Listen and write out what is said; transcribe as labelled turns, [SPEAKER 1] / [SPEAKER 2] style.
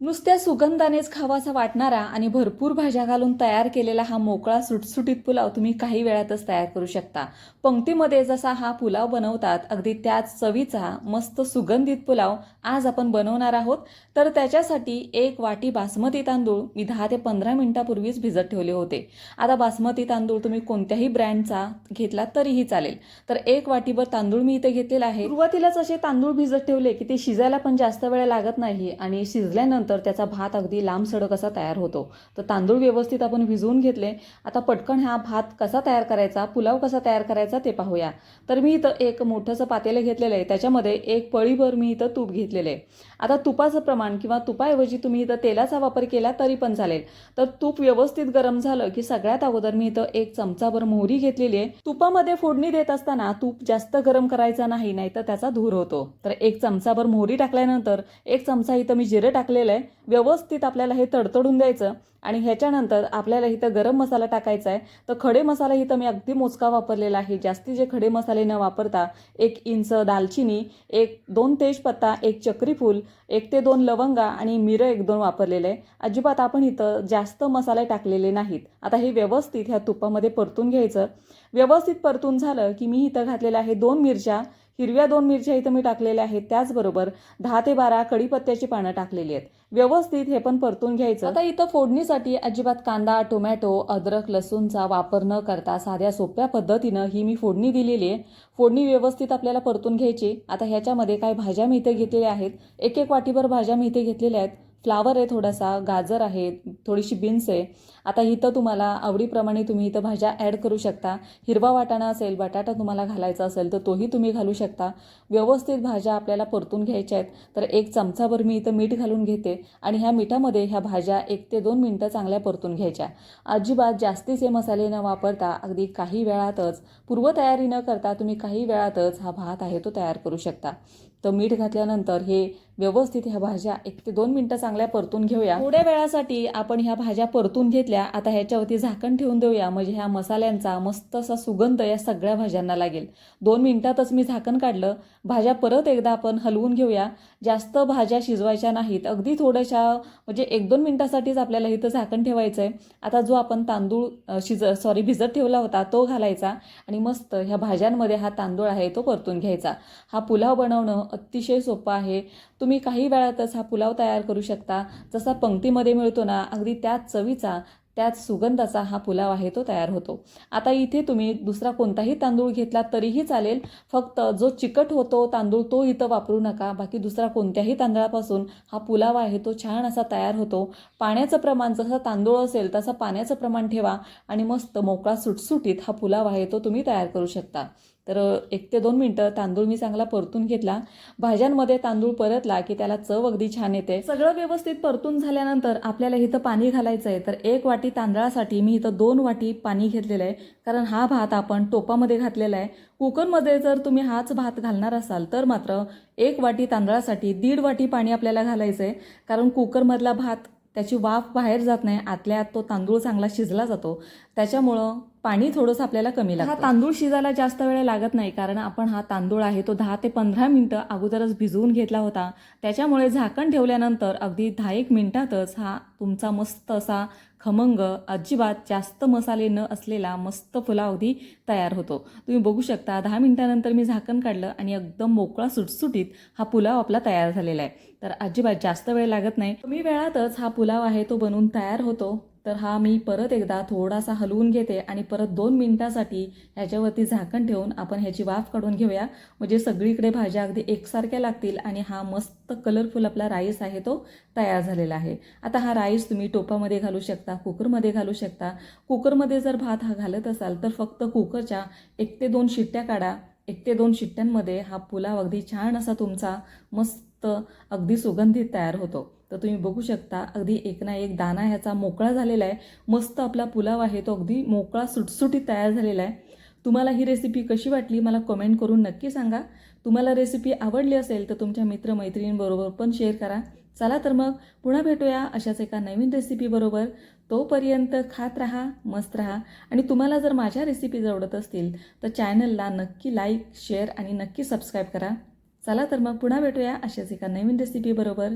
[SPEAKER 1] नुसत्या सुगंधानेच खावासा वाटणारा आणि भरपूर भाज्या घालून तयार केलेला हा मोकळा सुटसुटीत पुलाव तुम्ही काही वेळातच तयार करू शकता. पंक्तीमध्ये जसा हा पुलाव बनवतात अगदी त्याच चवीचा मस्त सुगंधित पुलाव आज आपण बनवणार आहोत. तर त्याच्यासाठी एक वाटी बासमती तांदूळ मी दहा ते पंधरा मिनिटापूर्वीच भिजत ठेवले होते. आता बासमती तांदूळ तुम्ही कोणत्याही ब्रँडचा घेतला तरीही चालेल. तर एक वाटीभर तांदूळ मी इथे घेतलेला आहे. सुरुवातीलाच असे तांदूळ भिजत ठेवले की ते शिजायला पण जास्त वेळ लागत नाही आणि शिजल्यानंतर त्याचा भात अगदी लांब सडक असा तयार होतो. तर तांदूळ व्यवस्थित आपण भिजवून घेतले. आता पटकन हा भात कसा तयार करायचा पुलाव कसा तयार करायचा ते पाहूया. तर मी इथं एक मोठंसं पातेलं घेतलेलं आहे. त्याच्यामध्ये एक पळीभर मी इथं तूप घेतलेलं आहे. आता तुपाचं प्रमाण किंवा तुपाऐवजी तुम्ही इथं तेलाचा वापर केला तरी पण चालेल. तर तूप व्यवस्थित गरम झालं की सगळ्यात अगोदर मी इथं एक चमचाभर मोहरी घेतलेली आहे. तुपामध्ये फोडणी देत असताना तूप जास्त गरम करायचा नाही नाही तर त्याचा धूर होतो. तर एक चमचाभर मोहरी टाकल्यानंतर एक चमचा इथं मी जिरं टाकलेलं आहे. व्यवस्थित आपल्याला हे तडतडून द्यायचं आणि ह्याच्यानंतर आपल्याला इथं गरम मसाला टाकायचा आहे तर खडे मसाला इथं मी अगदी मोजका वापरलेला आहे. जास्ती जे खडे मसाले न वापरता एक इंच दालचिनी एक दोन तेजपत्ता एक चक्रीफूल एक ते दोन लवंगा आणि मिरं एक दोन वापरलेलं आहे अजिबात आपण इथं जास्त मसाले टाकलेले नाहीत. आता हे व्यवस्थित ह्या तुपामध्ये परतून घ्यायचं. व्यवस्थित परतून झालं की मी इथं घातलेलं आहे दोन मिरच्या हिरव्या दोन मिरच्या इथं मी टाकलेल्या आहेत. त्याचबरोबर दहा ते बारा कडीपत्त्याची पानं टाकलेली आहेत. व्यवस्थित हे पण परतून घ्यायचं. आता इथं फोडणीसाठी अजिबात कांदा टोमॅटो अद्रक लसूणचा वापर न करता साध्या सोप्या पद्धतीनं ही मी फोडणी दिलेली आहे. फोडणी व्यवस्थित आपल्याला परतून घ्यायची. आता ह्याच्यामध्ये काय भाज्या मी इथे घेतलेल्या आहेत. एक एक वाटीभर भाज्या मी इथे घेतलेल्या आहेत. फ्लावर आहे थोडासा गाजर आहे थोडीशी बीन्स आहे. आता इथं तुम्हाला आवडीप्रमाणे तुम्ही इथं भाज्या ॲड करू शकता. हिरवा वाटाणा असेल बटाटा तुम्हाला घालायचा असेल तर तोही तुम्ही घालू शकता. व्यवस्थित भाज्या आपल्याला परतून घ्यायच्या आहेत तर एक चमचाभर मी इथं मीठ घालून घेते आणि ह्या मिठामध्ये ह्या भाज्या एक ते दोन मिनटं चांगल्या परतून घ्यायच्या. अजिबात जास्तीचे मसाले न वापरता अगदी काही वेळातच पूर्वतयारी न करता तुम्ही काही वेळातच हा भात आहे तो तयार करू शकता. तर मीठ घातल्यानंतर हे व्यवस्थित ह्या भाज्या एक ते दोन मिनटं चांगल्या परतून घेऊया. थोड्या वेळासाठी आपण ह्या भाज्या परतून घेतल्या. आता ह्याच्यावरती झाकण ठेवून देऊया. म्हणजे ह्या मसाल्यांचा मस्त असा सुगंध या सगळ्या भाज्यांना लागेल. दोन मिनिटातच मी झाकण काढलं. भाज्या परत एकदा आपण हलवून घेऊया. जास्त भाज्या शिजवायच्या नाहीत. अगदी थोड्याशा म्हणजे एक दोन मिनिटासाठीच आपल्याला इथं झाकण ठेवायचं आहे आता जो आपण तांदूळ शिज सॉरी भिजत ठेवला होता तो घालायचा. आणि मस्त ह्या भाज्यांमध्ये हा तांदूळ आहे तो परतून घ्यायचा. हा पुलाव बनवणं अतिशय सोपं आहे. तुम्ही काही वेळातच हा पुलाव तयार करू शकता. जसा पंक्तीमध्ये मिळतो ना अगदी त्याच चवीचा त्याच सुगंधाचा हा पुलाव आहे तो तयार होतो. आता इथे तुम्ही दुसरा कोणताही तांदूळ घेतला तरीही चालेल. फक्त जो चिकट होतो तांदूळ तो इथं वापरू नका. बाकी दुसरा कोणत्याही तांदळापासून हा पुलाव आहे तो छान असा तयार होतो. पाण्याचं प्रमाण जसं तांदूळ असेल तसं पाण्याचं प्रमाण ठेवा आणि मस्त मोकळा सुटसुटीत हा पुलाव आहे तो तुम्ही तयार करू शकता. तर एक ते दोन मिनटं तांदूळ मी चांगला परतून घेतला. भाज्यांमध्ये तांदूळ परतला की त्याला चव अगदी छान येते. सगळं व्यवस्थित परतून झाल्यानंतर आपल्याला इथं पाणी घालायचं आहे तर एक वाटी तांदळासाठी मी इथं दोन वाटी पाणी घेतलेलं आहे. कारण हा भात आपण टोपामध्ये घातलेला आहे. कुकरमध्ये जर तुम्ही हाच भात घालणार असाल तर मात्र एक वाटी तांदळासाठी दीड वाटी पाणी आपल्याला घालायचं आहे कारण कुकरमधला भात त्याची वाफ बाहेर जात नाही आतल्या आत तो तांदूळ चांगला शिजला जातो. त्याच्यामुळं पाणी थोडंसं आपल्याला कमी लागतं. हा तांदूळ शिजायला जास्त वेळ लागत नाही कारण आपण हा तांदूळ आहे तो दहा ते पंधरा मिनटं अगोदरच भिजवून घेतला होता. त्याच्यामुळे झाकण ठेवल्यानंतर अगदी दहा एक मिनिटातच हा तुमचा मस्त असा खमंग अजिबात जास्त मसाले न असलेला मस्त पुलाव अगदी तयार होतो. तुम्ही बघू शकता दहा मिनिटानंतर मी झाकण काढलं आणि एकदम मोकळा सुटसुटीत हा पुलाव आपला तयार झालेला आहे. तर अजिबात जास्त वेळ लागत नाही. कमी वेळातच हा पुलाव आहे तो बनवून तयार होतो. तर हा मी परत एकदा थोडासा हलवून घेते आणि परत दोन मिनटासाठी ह्याच्यावरती झाकण ठेवून आपण ह्याची वाफ काढून घेऊया. म्हणजे सगळीकडे भाज्या अगदी एकसारख्या लागतील आणि हा मस्त कलरफुल आपला राईस आहे तो तयार झालेला आहे. आता हा राईस तुम्ही टोपामध्ये घालू शकता कुकरमध्ये घालू शकता. कुकरमध्ये जर भात हा घालत असाल तर फक्त कुकरच्या एक ते दोन शिट्ट्या काढा. एक ते दोन शिट्ट्यांमध्ये हा पुलाव अगदी छान असा तुमचा मस्त अगदी सुगंधित तयार होतो. तर तुम्ही बघू शकता अगदी एक ना एक दाना ह्याचा मोकळा झालेला आहे. मस्त आपला पुलाव आहे तो अगदी मोकळा सुटसुटीत तयार झालेला आहे. तुम्हाला ही रेसिपी कशी वाटली मला कमेंट करून नक्की सांगा. तुम्हाला रेसिपी आवडली असेल तर तुमच्या मित्रमैत्रिणींबरोबर पण शेअर करा. चला तर मग पुन्हा भेटूया अशाच एका नवीन रेसिपीबरोबर तोपर्यंत खात राहा मस्त राहा. आणि तुम्हाला जर माझ्या रेसिपीज आवडत असतील तर चॅनलला नक्की लाईक शेअर आणि नक्की सबस्क्राईब करा. चला तर मग पुन्हा भेटूया अशाच एका नवीन रेसिपीबरोबर